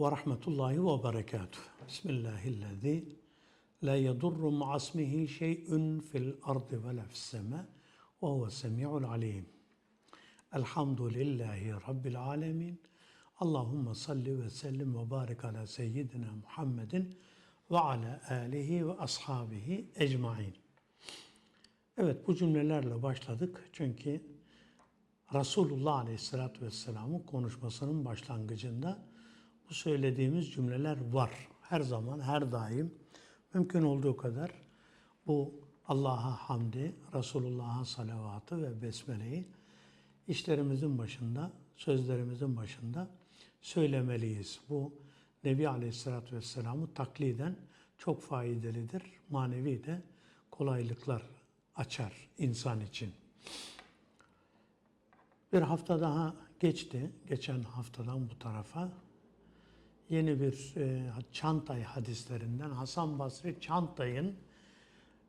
ve rahmetullahi ve berekatuhu. Bismillahirrahmanirrahim. La yedurru ma'asmihi şey'un fil ardı ve la fis sema ve huve semi'ul alim. Elhamdülillahi Rabbil alemin. Allahümme salli ve sellim ve barik ala seyyidina Muhammedin ve ala alihi ve ashabihi ecmain. Evet bu cümlelerle başladık çünkü Resulullah Aleyhisselatü Vesselam'ın konuşmasının başlangıcında bu söylediğimiz cümleler var. Her zaman, her daim mümkün olduğu kadar bu Allah'a hamdi, Resulullah'a salavatı ve besmeleyi işlerimizin başında, sözlerimizin başında söylemeliyiz. Bu Nebi Aleyhisselatü Vesselam'ı takliden çok faydalıdır. Manevi de kolaylıklar açar insan için. Bir hafta daha geçti. Geçen haftadan bu tarafa yeni bir e, Çantay hadislerinden Hasan Basri Çantay'ın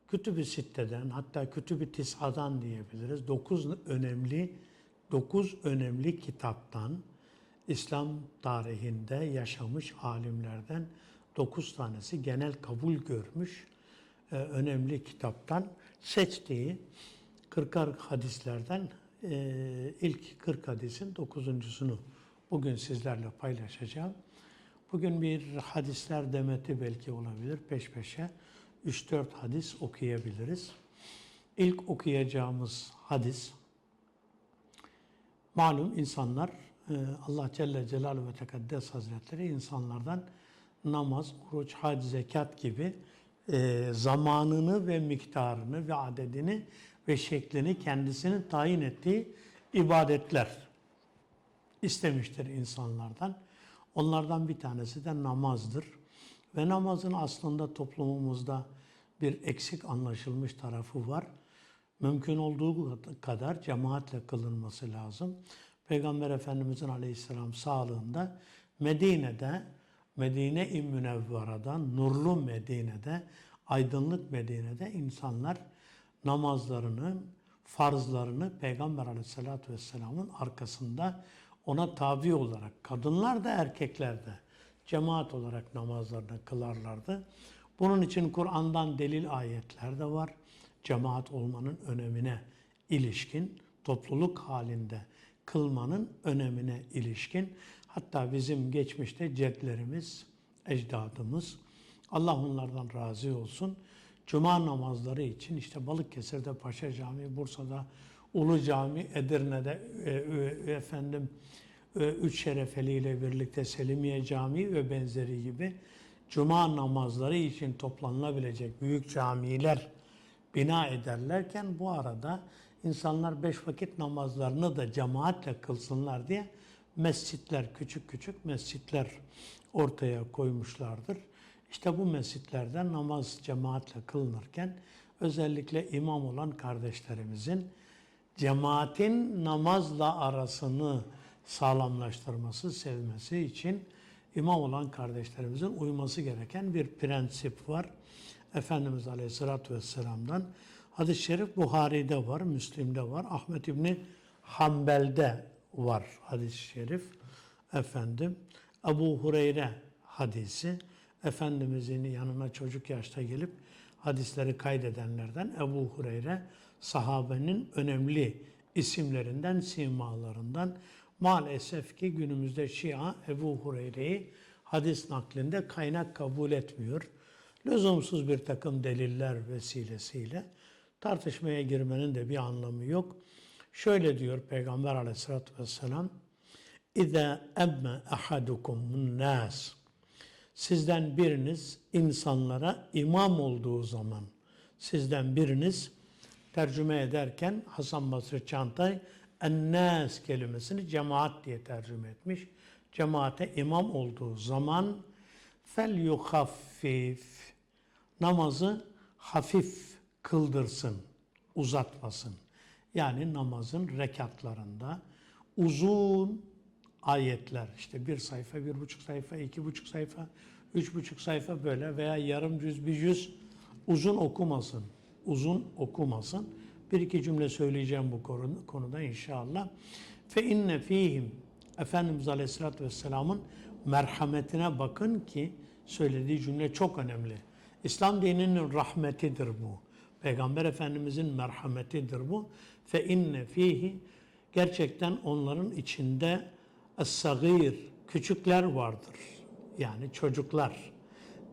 Kütüb-i Sitte'den hatta Kütüb-i Tis'a'dan diyebiliriz. Dokuz önemli dokuz önemli kitaptan İslam tarihinde yaşamış alimlerden dokuz tanesi genel kabul görmüş e, önemli kitaptan seçtiği 40 hadislerden e, ilk 40 hadisin dokuzuncusunu bugün sizlerle paylaşacağım. Bugün bir hadisler demeti belki olabilir peş peşe. 3-4 hadis okuyabiliriz. İlk okuyacağımız hadis, malum insanlar, e, Allah Celle Celaluhu ve Tekaddes Hazretleri insanlardan namaz, oruç, hac, zekat gibi e, zamanını ve miktarını ve adedini ve şeklini kendisinin tayin ettiği ibadetler istemiştir insanlardan. Onlardan bir tanesi de namazdır. Ve namazın aslında toplumumuzda bir eksik anlaşılmış tarafı var. Mümkün olduğu kadar cemaatle kılınması lazım. Peygamber Efendimizin aleyhisselam sağlığında Medine'de, Medine-i Münevvara'dan, nurlu Medine'de, aydınlık Medine'de insanlar namazlarının farzlarını Peygamber Aleyhisselatü Vesselam'ın arkasında ona tabi olarak kadınlar da erkekler de cemaat olarak namazlarını kılarlardı. Bunun için Kur'an'dan delil ayetler de var. Cemaat olmanın önemine ilişkin, topluluk halinde kılmanın önemine ilişkin. Hatta bizim geçmişte cedlerimiz, ecdadımız, Allah onlardan razı olsun. Cuma namazları için işte Balıkesir'de Paşa Camii, Bursa'da Ulu Cami, Edirne'de e, e, efendim e, Üç Şerefeli ile birlikte Selimiye Camii ve benzeri gibi Cuma namazları için toplanılabilecek büyük camiler bina ederlerken bu arada insanlar beş vakit namazlarını da cemaatle kılsınlar diye mescitler, küçük küçük mescitler ortaya koymuşlardır. İşte bu mescitlerden namaz cemaatle kılınırken özellikle imam olan kardeşlerimizin cemaatin namazla arasını sağlamlaştırması, sevmesi için imam olan kardeşlerimizin uyması gereken bir prensip var. Efendimiz Aleyhisselatü Vesselam'dan hadis-i şerif Buhari'de var, Müslim'de var, Ahmet İbni Hanbel'de var hadis-i şerif. Efendim Ebu Hureyre hadisi Efendimizin yanına çocuk yaşta gelip hadisleri kaydedenlerden Ebu Hureyre sahabenin önemli isimlerinden, simalarından. Maalesef ki günümüzde Şia Ebu Hureyre'yi hadis naklinde kaynak kabul etmiyor. Lüzumsuz bir takım deliller vesilesiyle tartışmaya girmenin de bir anlamı yok. Şöyle diyor Peygamber aleyhissalatü vesselam, İza emme ahadukumun nas. Sizden biriniz insanlara imam olduğu zaman, sizden biriniz tercüme ederken Hasan Basri Çantay ennas kelimesini cemaat diye tercüme etmiş. Cemaate imam olduğu zaman fel yuhaffif namazı hafif kıldırsın, uzatmasın. Yani namazın rekatlarında uzun ayetler işte bir sayfa, bir buçuk sayfa, iki buçuk sayfa, üç buçuk sayfa böyle veya yarım cüz, bir cüz uzun okumasın. Uzun okumasın. Bir iki cümle söyleyeceğim bu konuda inşallah. Fe inne fihim Efendimiz Aleyhisselatü Vesselam'ın merhametine bakın ki söylediği cümle çok önemli. İslam dininin rahmetidir bu. Peygamber Efendimizin merhametidir bu. Fe inne fihi gerçekten onların içinde es-sagir küçükler vardır. Yani çocuklar.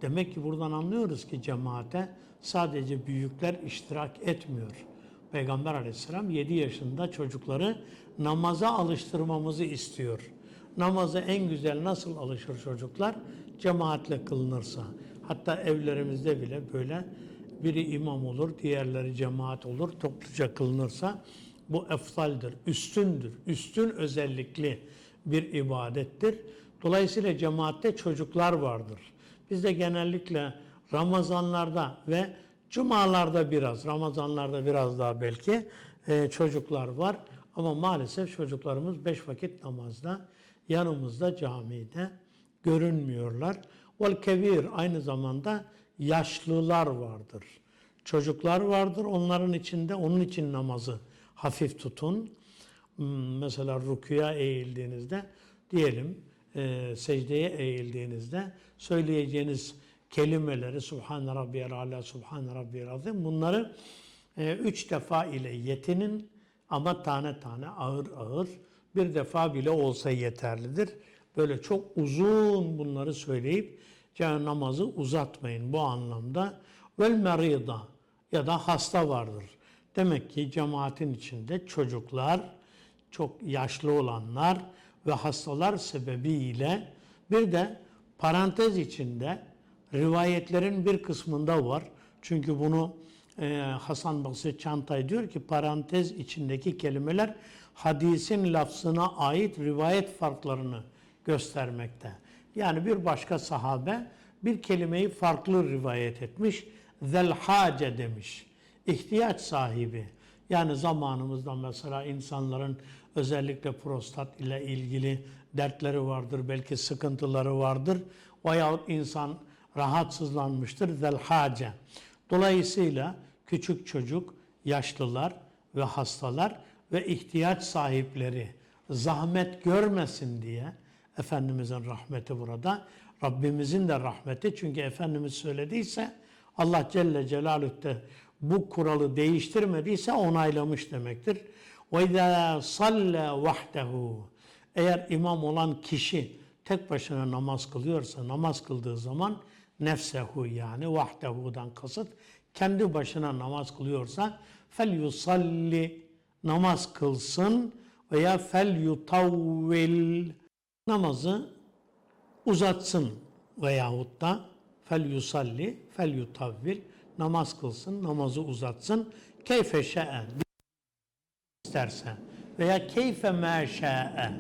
Demek ki buradan anlıyoruz ki cemaate sadece büyükler iştirak etmiyor. Peygamber aleyhisselam 7 yaşında çocukları namaza alıştırmamızı istiyor. Namaza en güzel nasıl alışır çocuklar? Cemaatle kılınırsa. Hatta evlerimizde bile böyle biri imam olur, diğerleri cemaat olur, topluca kılınırsa bu eftaldir, üstündür, üstün özellikli bir ibadettir. Dolayısıyla cemaatte çocuklar vardır. Bizde genellikle Ramazanlarda ve Cumalarda biraz, Ramazanlarda biraz daha belki e, çocuklar var. Ama maalesef çocuklarımız beş vakit namazda, yanımızda camide görünmüyorlar. Vel kebir aynı zamanda yaşlılar vardır. Çocuklar vardır. Onların içinde onun için namazı hafif tutun. Hmm, Mesela rüküya eğildiğinizde diyelim e, secdeye eğildiğinizde söyleyeceğiniz kelimeleri Subhan Rabbiyel Ala, Subhan Rabbiyel Azim bunları e, üç defa ile yetinin ama tane tane ağır ağır bir defa bile olsa yeterlidir. Böyle çok uzun bunları söyleyip yani namazı uzatmayın bu anlamda. Vel merida ya da hasta vardır. Demek ki cemaatin içinde çocuklar, çok yaşlı olanlar ve hastalar sebebiyle bir de parantez içinde rivayetlerin bir kısmında var. Çünkü bunu e, Hasan Basri Çantay diyor ki parantez içindeki kelimeler hadisin lafzına ait rivayet farklarını göstermekte. Yani bir başka sahabe bir kelimeyi farklı rivayet etmiş. Zelhace demiş. İhtiyaç sahibi. Yani zamanımızda mesela insanların özellikle prostat ile ilgili dertleri vardır, belki sıkıntıları vardır. Veyahut insan rahatsızlanmıştır. Zelhace. Dolayısıyla küçük çocuk, yaşlılar ve hastalar ve ihtiyaç sahipleri zahmet görmesin diye Efendimizin rahmeti burada. Rabbimizin de rahmeti. Çünkü Efendimiz söylediyse Allah Celle Celaluhu de bu kuralı değiştirmediyse onaylamış demektir. وَاِذَا صَلَّ وَحْدَهُ Eğer imam olan kişi tek başına namaz kılıyorsa, namaz kıldığı zaman nefsehu yani vahdehu'dan kasıt kendi başına namaz kılıyorsa fel yusalli namaz kılsın veya fel yutavvil namazı uzatsın veyahut da fel yusalli fel yutavvil namaz kılsın namazı uzatsın. Keyfe şe'e isterse veya keyfe me şe'e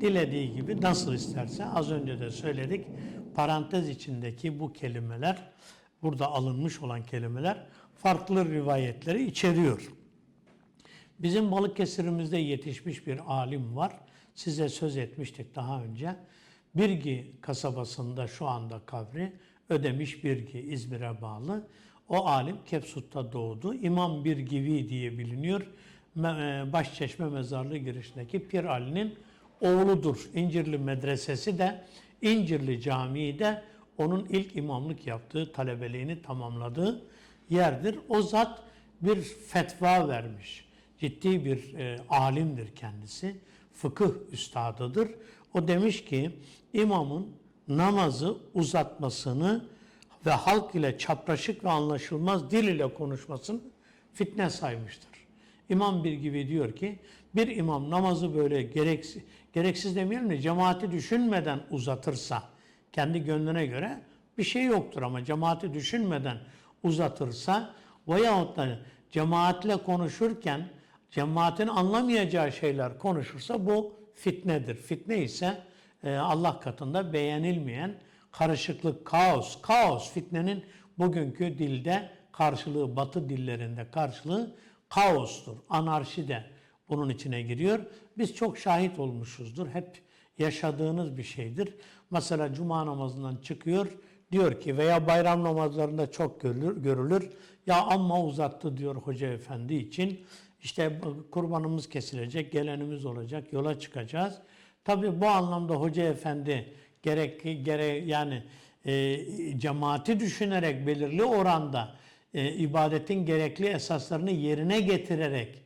dilediği gibi nasıl isterse az önce de söyledik parantez içindeki bu kelimeler burada alınmış olan kelimeler farklı rivayetleri içeriyor. Bizim Balıkesir'imizde yetişmiş bir alim var. Size söz etmiştik daha önce. Birgi kasabasında şu anda kabri Ödemiş Birgi İzmir'e bağlı. O alim Kepsut'ta doğdu. İmam Birgivi diye biliniyor. E, Başçeşme mezarlığı girişindeki Pir Ali'nin oğludur. İncirli Medresesi de İncirli Camii de onun ilk imamlık yaptığı, talebeliğini tamamladığı yerdir. O zat bir fetva vermiş. Ciddi bir e, alimdir kendisi. Fıkıh üstadıdır. O demiş ki imamın namazı uzatmasını ve halk ile çapraşık ve anlaşılmaz dil ile konuşmasını fitne saymıştır. İmam bir gibi diyor ki bir imam namazı böyle gereksiz, gereksiz demeyelim de cemaati düşünmeden uzatırsa kendi gönlüne göre bir şey yoktur ama cemaati düşünmeden uzatırsa veyahut da cemaatle konuşurken cemaatin anlamayacağı şeyler konuşursa bu fitnedir. Fitne ise e, Allah katında beğenilmeyen karışıklık, kaos, kaos fitnenin bugünkü dilde karşılığı, batı dillerinde karşılığı kaostur. Anarşi de bunun içine giriyor. Biz çok şahit olmuşuzdur. Hep yaşadığınız bir şeydir. Mesela cuma namazından çıkıyor diyor ki veya bayram namazlarında çok görülür, görülür. Ya amma uzattı diyor hoca efendi için. İşte kurbanımız kesilecek, gelenimiz olacak, yola çıkacağız. Tabi bu anlamda hoca efendi gerek gere yani e, cemaati düşünerek belirli oranda e, ibadetin gerekli esaslarını yerine getirerek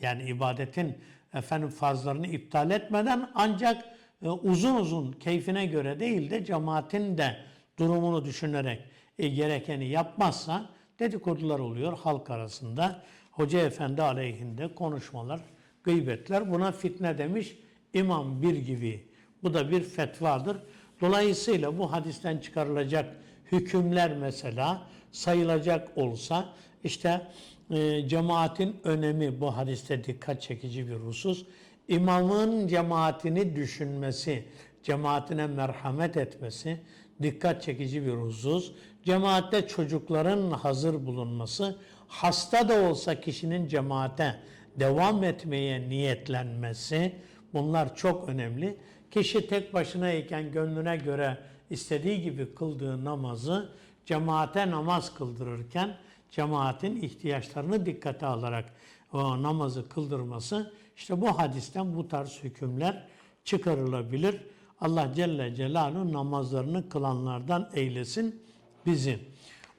yani ibadetin efendim farzlarını iptal etmeden ancak e, uzun uzun keyfine göre değil de cemaatin de durumunu düşünerek e, gerekeni yapmazsa dedikodular oluyor halk arasında. Hoca efendi aleyhinde konuşmalar, gıybetler buna fitne demiş İmam bir gibi. Bu da bir fetvadır. Dolayısıyla bu hadisten çıkarılacak hükümler mesela sayılacak olsa işte e, cemaatin önemi bu hadiste dikkat çekici bir husus. İmamın cemaatini düşünmesi, cemaatine merhamet etmesi dikkat çekici bir husus. Cemaatte çocukların hazır bulunması, hasta da olsa kişinin cemaate devam etmeye niyetlenmesi bunlar çok önemli. Kişi tek başınayken gönlüne göre istediği gibi kıldığı namazı cemaate namaz kıldırırken cemaatin ihtiyaçlarını dikkate alarak o namazı kıldırması işte bu hadisten bu tarz hükümler çıkarılabilir. Allah Celle Celaluhu namazlarını kılanlardan eylesin bizi.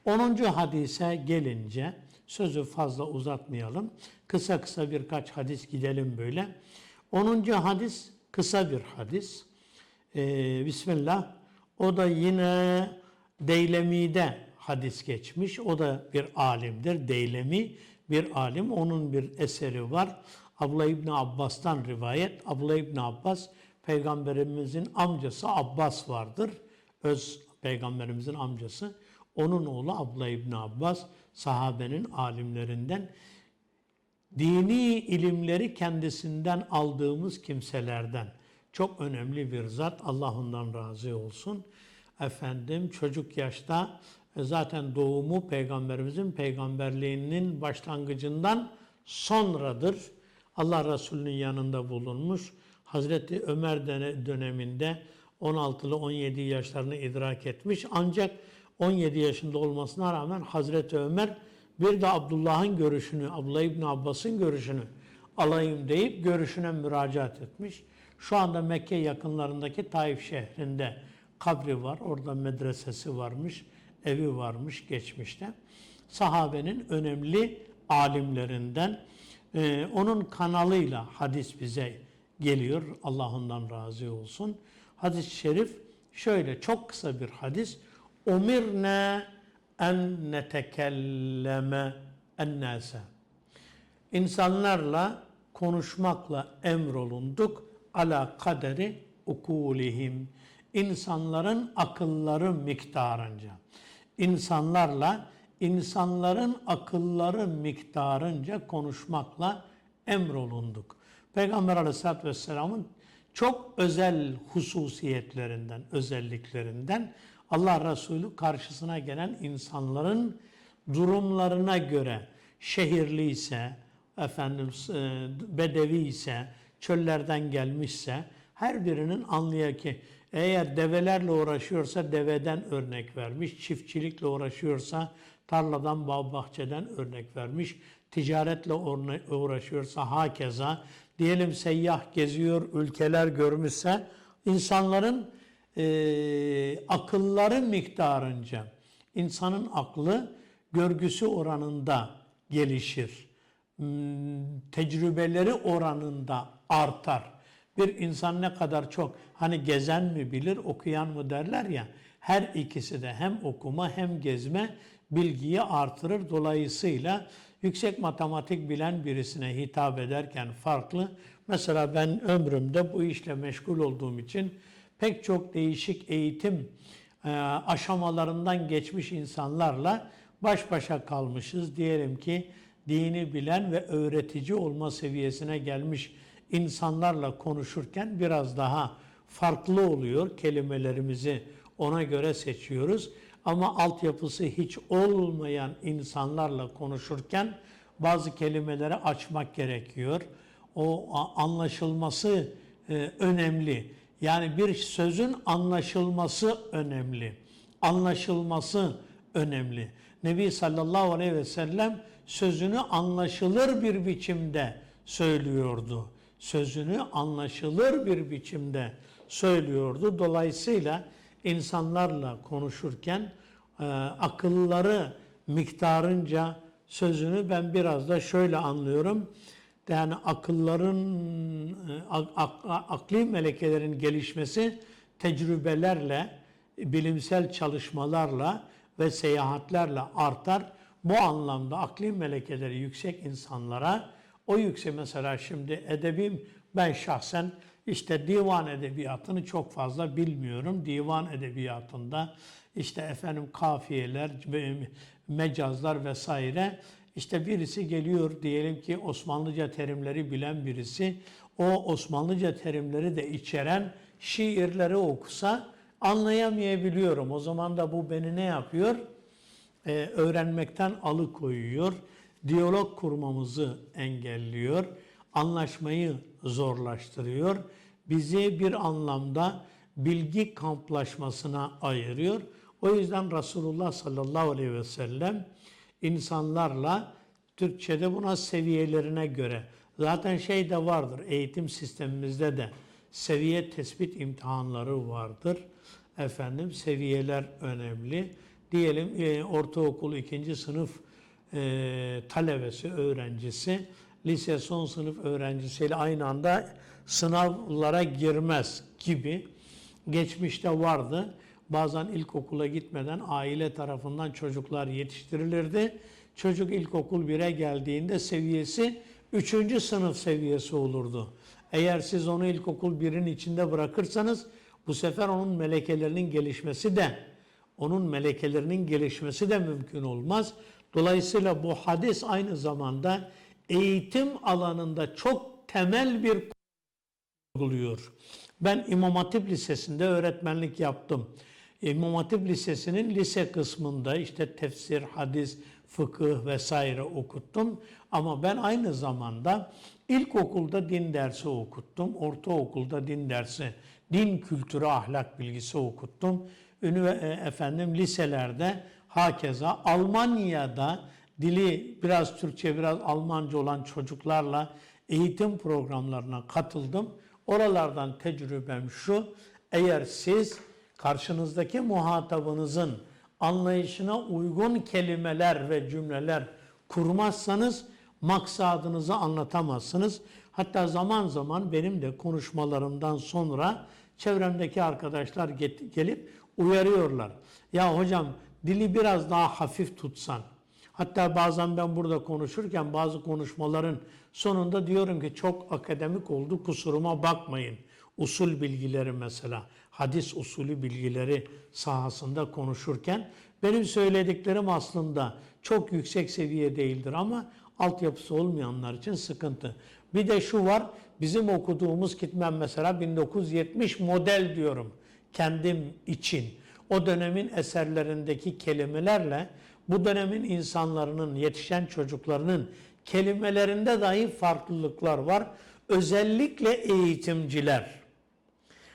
10. hadise gelince sözü fazla uzatmayalım. Kısa kısa birkaç hadis gidelim böyle. 10. hadis kısa bir hadis. Ee, Bismillah. O da yine Deylemi'de hadis geçmiş. O da bir alimdir. Deylemi bir alim. Onun bir eseri var. Abla İbni Abbas'tan rivayet. Abla İbni Abbas peygamberimizin amcası Abbas vardır. Öz peygamberimizin amcası. Onun oğlu Abla İbni Abbas sahabenin alimlerinden dini ilimleri kendisinden aldığımız kimselerden. Çok önemli bir zat. Allah ondan razı olsun. Efendim çocuk yaşta e, zaten doğumu peygamberimizin peygamberliğinin başlangıcından sonradır. Allah Resulü'nün yanında bulunmuş. Hazreti Ömer döneminde 16'lı 17 yaşlarını idrak etmiş. Ancak 17 yaşında olmasına rağmen Hazreti Ömer bir de Abdullah'ın görüşünü, Abdullah İbni Abbas'ın görüşünü alayım deyip görüşüne müracaat etmiş. Şu anda Mekke yakınlarındaki Taif şehrinde kabri var. Orada medresesi varmış, evi varmış geçmişte. Sahabenin önemli alimlerinden e, onun kanalıyla hadis bize geliyor. Allah ondan razı olsun. Hadis-i şerif şöyle çok kısa bir hadis. Umirne en netekelleme ennase. İnsanlarla konuşmakla emrolunduk ala kaderi ukulihim. İnsanların akılları miktarınca. İnsanlarla insanların akılları miktarınca konuşmakla emrolunduk. Peygamber Aleyhisselatü Vesselam'ın çok özel hususiyetlerinden, özelliklerinden Allah Resulü karşısına gelen insanların durumlarına göre şehirli ise, efendim e, bedevi ise, çöllerden gelmişse her birinin anlıyor ki eğer develerle uğraşıyorsa deveden örnek vermiş, çiftçilikle uğraşıyorsa tarladan, bağ bahçeden örnek vermiş, ticaretle uğraşıyorsa hakeza, diyelim seyyah geziyor, ülkeler görmüşse insanların e, akılları miktarınca insanın aklı görgüsü oranında gelişir. Hmm, tecrübeleri oranında artar. Bir insan ne kadar çok hani gezen mi bilir, okuyan mı derler ya. Her ikisi de hem okuma hem gezme bilgiyi artırır. Dolayısıyla yüksek matematik bilen birisine hitap ederken farklı. Mesela ben ömrümde bu işle meşgul olduğum için pek çok değişik eğitim e, aşamalarından geçmiş insanlarla baş başa kalmışız. Diyelim ki dini bilen ve öğretici olma seviyesine gelmiş insanlarla konuşurken biraz daha farklı oluyor. Kelimelerimizi ona göre seçiyoruz. Ama altyapısı hiç olmayan insanlarla konuşurken bazı kelimeleri açmak gerekiyor. O anlaşılması e, önemli. Yani bir sözün anlaşılması önemli. Anlaşılması önemli. Nebi sallallahu aleyhi ve sellem sözünü anlaşılır bir biçimde söylüyordu. Sözünü anlaşılır bir biçimde söylüyordu. Dolayısıyla insanlarla konuşurken e, akılları miktarınca sözünü ben biraz da şöyle anlıyorum. Yani akılların, e, ak- ak- akli melekelerin gelişmesi tecrübelerle, bilimsel çalışmalarla ve seyahatlerle artar. Bu anlamda akli melekeleri yüksek insanlara o yüksek mesela şimdi edebim ben şahsen işte divan edebiyatını çok fazla bilmiyorum. Divan edebiyatında işte efendim kafiyeler, mecazlar vesaire işte birisi geliyor diyelim ki Osmanlıca terimleri bilen birisi o Osmanlıca terimleri de içeren şiirleri okusa anlayamayabiliyorum. O zaman da bu beni ne yapıyor? Ee, öğrenmekten alıkoyuyor. Diyalog kurmamızı engelliyor. Anlaşmayı zorlaştırıyor. Bizi bir anlamda bilgi kamplaşmasına ayırıyor. O yüzden Resulullah sallallahu aleyhi ve sellem insanlarla Türkçe'de buna seviyelerine göre zaten şey de vardır eğitim sistemimizde de seviye tespit imtihanları vardır. Efendim seviyeler önemli. Diyelim e, ortaokul ikinci sınıf e, talebesi, öğrencisi lise son sınıf öğrencisiyle aynı anda sınavlara girmez gibi geçmişte vardı. Bazen ilkokula gitmeden aile tarafından çocuklar yetiştirilirdi. Çocuk ilkokul 1'e geldiğinde seviyesi 3. sınıf seviyesi olurdu. Eğer siz onu ilkokul 1'in içinde bırakırsanız bu sefer onun melekelerinin gelişmesi de onun melekelerinin gelişmesi de mümkün olmaz. Dolayısıyla bu hadis aynı zamanda eğitim alanında çok temel bir uyguluyor. Ben İmam Hatip Lisesi'nde öğretmenlik yaptım. İmam Hatip Lisesi'nin lise kısmında işte tefsir, hadis, fıkıh vesaire okuttum. Ama ben aynı zamanda ilkokulda din dersi okuttum. Ortaokulda din dersi, din kültürü, ahlak bilgisi okuttum. Ünivers efendim liselerde hakeza Almanya'da dili biraz Türkçe biraz Almanca olan çocuklarla eğitim programlarına katıldım. Oralardan tecrübem şu, eğer siz karşınızdaki muhatabınızın anlayışına uygun kelimeler ve cümleler kurmazsanız maksadınızı anlatamazsınız. Hatta zaman zaman benim de konuşmalarımdan sonra çevremdeki arkadaşlar gelip uyarıyorlar. Ya hocam dili biraz daha hafif tutsan. Hatta bazen ben burada konuşurken bazı konuşmaların sonunda diyorum ki çok akademik oldu kusuruma bakmayın. Usul bilgileri mesela, hadis usulü bilgileri sahasında konuşurken benim söylediklerim aslında çok yüksek seviye değildir ama altyapısı olmayanlar için sıkıntı. Bir de şu var, bizim okuduğumuz kitmen mesela 1970 model diyorum kendim için. O dönemin eserlerindeki kelimelerle bu dönemin insanların, yetişen çocuklarının kelimelerinde dahi farklılıklar var. Özellikle eğitimciler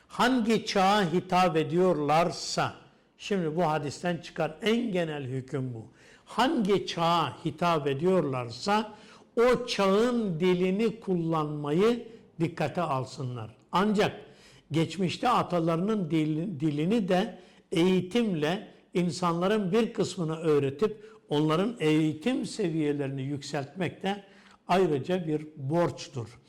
hangi çağa hitap ediyorlarsa, şimdi bu hadisten çıkar en genel hüküm bu. Hangi çağa hitap ediyorlarsa o çağın dilini kullanmayı dikkate alsınlar. Ancak geçmişte atalarının dilini de eğitimle insanların bir kısmını öğretip onların eğitim seviyelerini yükseltmek de ayrıca bir borçtur.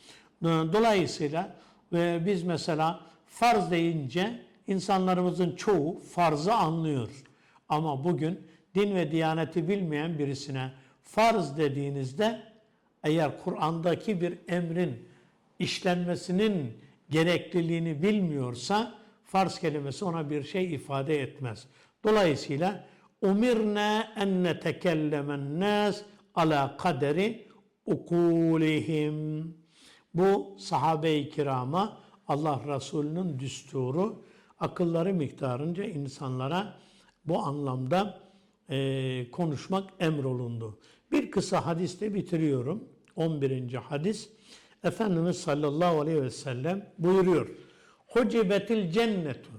Dolayısıyla ve biz mesela farz deyince insanlarımızın çoğu farzı anlıyor. Ama bugün din ve diyaneti bilmeyen birisine farz dediğinizde eğer Kur'an'daki bir emrin işlenmesinin gerekliliğini bilmiyorsa farz kelimesi ona bir şey ifade etmez. Dolayısıyla umirna en netekellemen nas ala kaderi ukulihim. Bu sahabe-i kirama Allah Resulü'nün düsturu akılları miktarınca insanlara bu anlamda e, konuşmak emrolundu. Bir kısa hadiste bitiriyorum. 11. hadis. Efendimiz sallallahu aleyhi ve sellem buyuruyor. Hucibetil cennetu.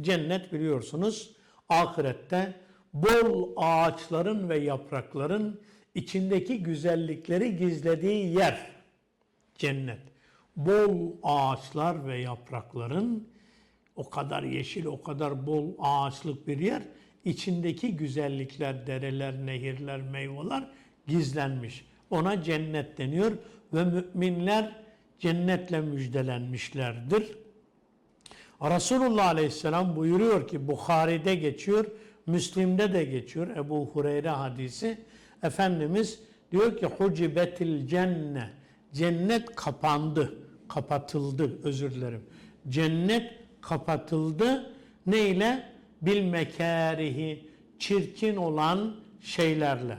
Cennet biliyorsunuz ahirette bol ağaçların ve yaprakların içindeki güzellikleri gizlediği yer. Cennet. Bol ağaçlar ve yaprakların O kadar yeşil, o kadar bol ağaçlık bir yer. İçindeki güzellikler, dereler, nehirler, meyveler gizlenmiş. Ona cennet deniyor ve müminler cennetle müjdelenmişlerdir. Resulullah Aleyhisselam buyuruyor ki Bukhari'de geçiyor, Müslim'de de geçiyor Ebu Hureyre hadisi. Efendimiz diyor ki hucibetil cenne cennet kapandı, kapatıldı özür dilerim. Cennet kapatıldı neyle? Bil mekarihi çirkin olan şeylerle.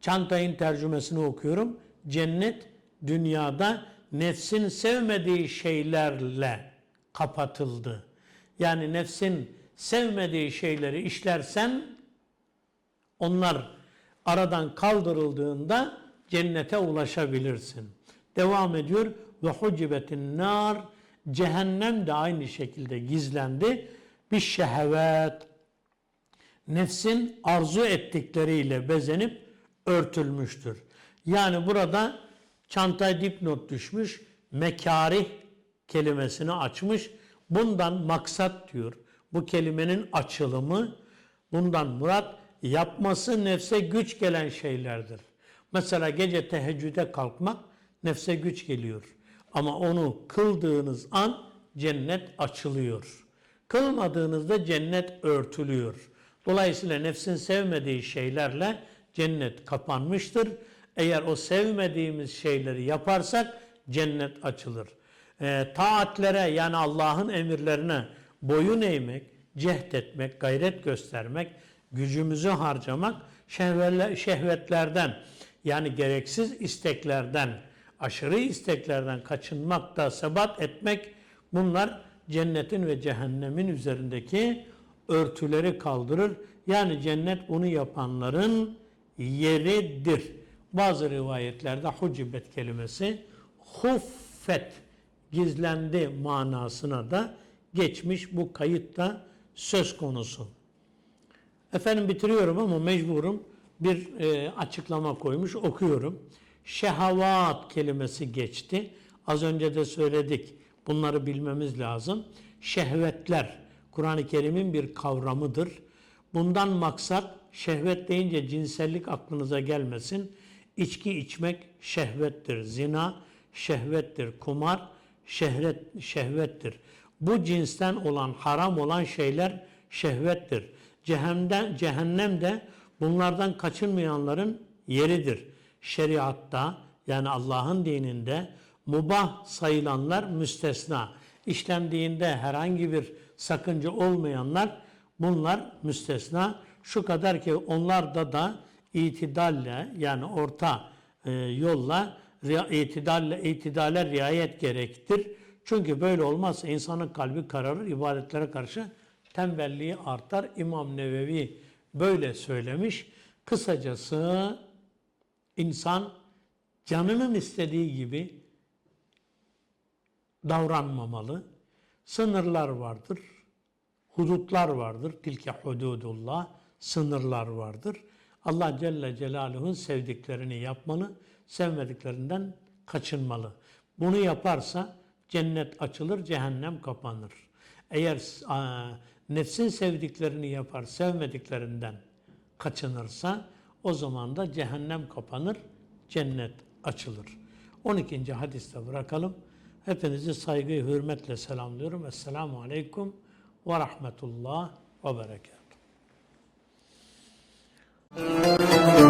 Çantayın tercümesini okuyorum. Cennet dünyada nefsin sevmediği şeylerle kapatıldı. Yani nefsin sevmediği şeyleri işlersen onlar aradan kaldırıldığında cennete ulaşabilirsin. Devam ediyor ve hucibetin nar cehennem de aynı şekilde gizlendi. Bir şehvet nefsin arzu ettikleriyle bezenip örtülmüştür. Yani burada çantaya dipnot düşmüş, mekarih kelimesini açmış. Bundan maksat diyor. Bu kelimenin açılımı, bundan murat yapması nefse güç gelen şeylerdir. Mesela gece teheccüde kalkmak nefse güç geliyor. Ama onu kıldığınız an cennet açılıyor. Kılmadığınızda cennet örtülüyor. Dolayısıyla nefsin sevmediği şeylerle cennet kapanmıştır. Eğer o sevmediğimiz şeyleri yaparsak cennet açılır. E, taatlere yani Allah'ın emirlerine boyun eğmek, cehd etmek, gayret göstermek, gücümüzü harcamak şehvetlerden yani gereksiz isteklerden, aşırı isteklerden kaçınmakta sebat etmek bunlar cennetin ve cehennemin üzerindeki örtüleri kaldırır. Yani cennet bunu yapanların yeridir. Bazı rivayetlerde hucibet kelimesi huffet gizlendi manasına da geçmiş bu kayıtta söz konusu. Efendim bitiriyorum ama mecburum bir e, açıklama koymuş okuyorum. Şehavat kelimesi geçti. Az önce de söyledik. Bunları bilmemiz lazım. Şehvetler Kur'an-ı Kerim'in bir kavramıdır. Bundan maksat şehvet deyince cinsellik aklınıza gelmesin. İçki içmek şehvettir. Zina şehvettir. Kumar şehvet, şehvettir. Bu cinsten olan, haram olan şeyler şehvettir. Cehennemden, cehennem de bunlardan kaçınmayanların yeridir. Şeriatta yani Allah'ın dininde mubah sayılanlar müstesna. İşlendiğinde herhangi bir sakınca olmayanlar bunlar müstesna. Şu kadar ki onlarda da itidalle yani orta e, yolla itidalle, itidale riayet gerektir. Çünkü böyle olmazsa insanın kalbi kararır, ibadetlere karşı tembelliği artar. İmam Nevevi böyle söylemiş. Kısacası insan canının istediği gibi davranmamalı. Sınırlar vardır, hudutlar vardır. Tilke hududullah, sınırlar vardır. Allah Celle Celaluhu'nun sevdiklerini yapmalı, sevmediklerinden kaçınmalı. Bunu yaparsa cennet açılır, cehennem kapanır. Eğer a, nefsin sevdiklerini yapar, sevmediklerinden kaçınırsa o zaman da cehennem kapanır, cennet açılır. 12. hadiste bırakalım. Hepinizi saygı ve hürmetle selamlıyorum. Esselamu Aleyküm ve Rahmetullah ve Berekatuhu. Thank you.